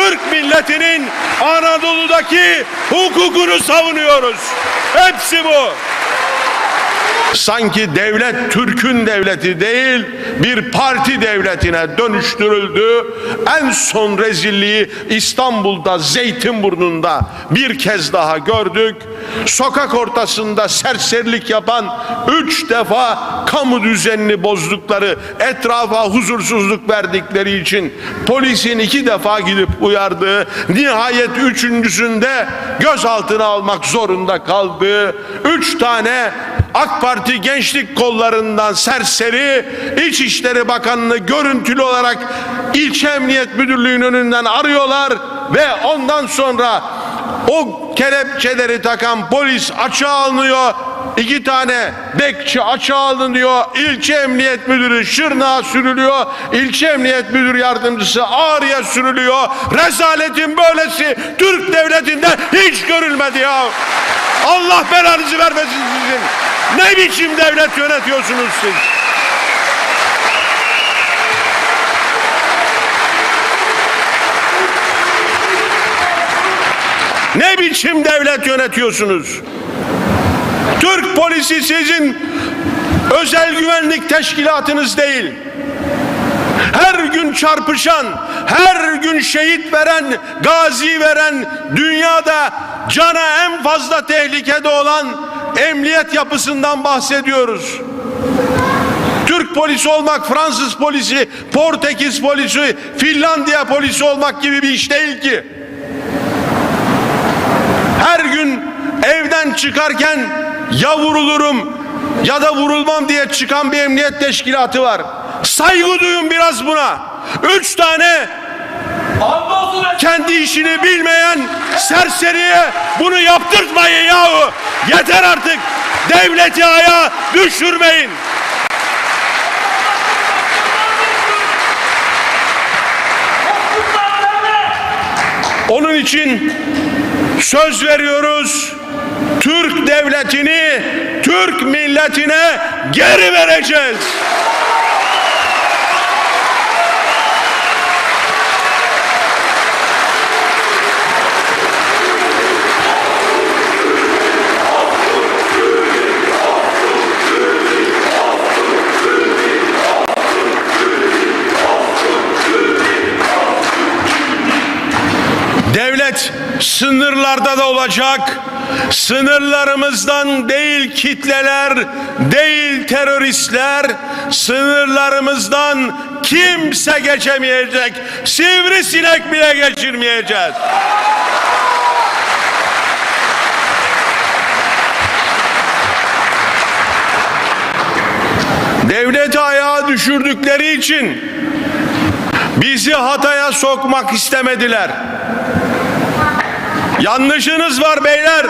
Türk milletinin Anadolu'daki hukukunu savunuyoruz. Hepsi bu. Sanki devlet Türk'ün devleti değil bir parti devletine dönüştürüldü. En son rezilliği İstanbul'da Zeytinburnu'nda bir kez daha gördük. Sokak ortasında serserilik yapan üç defa kamu düzenini bozdukları etrafa huzursuzluk verdikleri için polisin iki defa gidip uyardığı nihayet üçüncüsünde gözaltına almak zorunda kaldığı üç tane AK Parti gençlik kollarından serseri İçişleri Bakanı'nı görüntülü olarak ilçe emniyet müdürlüğünün önünden arıyorlar ve ondan sonra o kelepçeleri takan polis açığa alınıyor. İki tane bekçi açığa alınıyor. İlçe emniyet müdürü Şırnak'a sürülüyor. İlçe emniyet müdür yardımcısı Ağrı'ya sürülüyor. Rezaletin böylesi Türk devletinde hiç görülmedi ya. Allah belanızı vermesin sizin. Ne biçim devlet yönetiyorsunuz siz? Ne biçim devlet yönetiyorsunuz? Türk polisi sizin özel güvenlik teşkilatınız değil. Her gün çarpışan, her gün şehit veren, gazi veren, dünyada cana en fazla tehlikede olan emniyet yapısından bahsediyoruz. Türk polisi olmak, Fransız polisi, Portekiz polisi, Finlandiya polisi olmak gibi bir iş değil ki. Her gün evden çıkarken ya vurulurum ya da vurulmam diye çıkan bir emniyet teşkilatı var. Saygı duyun biraz buna. Üç tane kendi işini bilmeyen serseriye bunu yaptırtmayın yahu. Yeter artık. Devleti ayağa düşürmeyin. Onun için söz veriyoruz. Türk devletini Türk milletine geri vereceğiz. Devlet sınırlarda da olacak. Sınırlarımızdan değil kitleler, değil teröristler, sınırlarımızdan kimse geçemeyecek. Sivrisinek bile geçirmeyeceğiz. Devleti ayağa düşürdükleri için bizi hataya sokmak istemediler. Yanlışınız var beyler.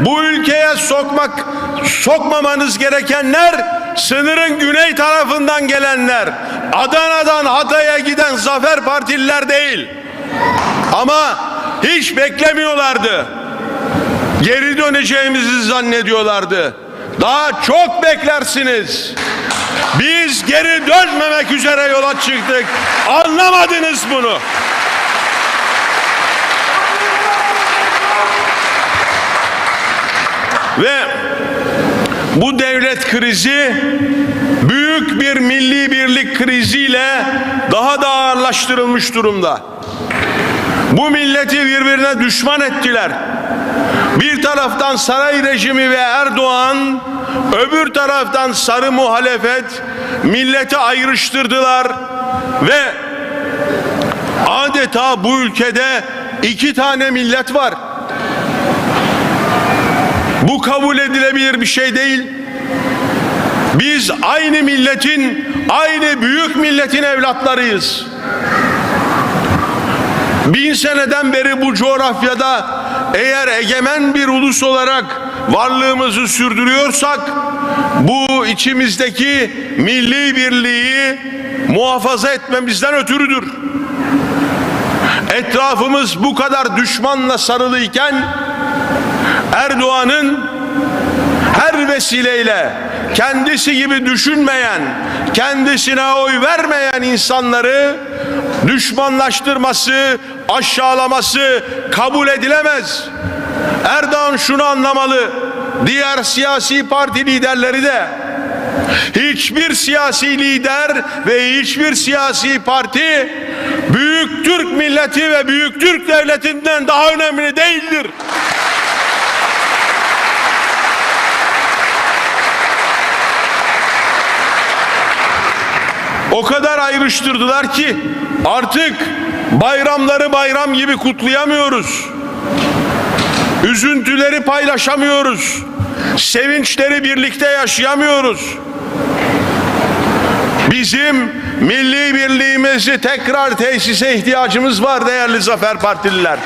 Bu ülkeye sokmak sokmamanız gerekenler sınırın güney tarafından gelenler. Adana'dan Hatay'a giden Zafer Partililer değil. Ama hiç beklemiyorlardı. Geri döneceğimizi zannediyorlardı. Daha çok beklersiniz. Biz geri dönmemek üzere yola çıktık. Anlamadınız bunu. Ve bu devlet krizi büyük bir milli birlik kriziyle daha da ağırlaştırılmış durumda. Bu milleti birbirine düşman ettiler. Bir taraftan saray rejimi ve Erdoğan, öbür taraftan sarı muhalefet milleti ayrıştırdılar ve adeta bu ülkede iki tane millet var. Bu kabul edilebilir bir şey değil. Biz aynı milletin, aynı büyük milletin evlatlarıyız. Bin seneden beri bu coğrafyada eğer egemen bir ulus olarak varlığımızı sürdürüyorsak bu içimizdeki milli birliği muhafaza etmemizden ötürüdür. Etrafımız bu kadar düşmanla sarılıyken Erdoğan'ın her vesileyle kendisi gibi düşünmeyen, kendisine oy vermeyen insanları düşmanlaştırması, aşağılaması kabul edilemez. Erdoğan şunu anlamalı. Diğer siyasi parti liderleri de hiçbir siyasi lider ve hiçbir siyasi parti büyük Türk milleti ve büyük Türk devletinden daha önemli değildir. O kadar ayrıştırdılar ki artık bayramları bayram gibi kutlayamıyoruz. Üzüntüleri paylaşamıyoruz. Sevinçleri birlikte yaşayamıyoruz. Bizim milli birliğimizi tekrar tesise ihtiyacımız var değerli Zafer Partililer.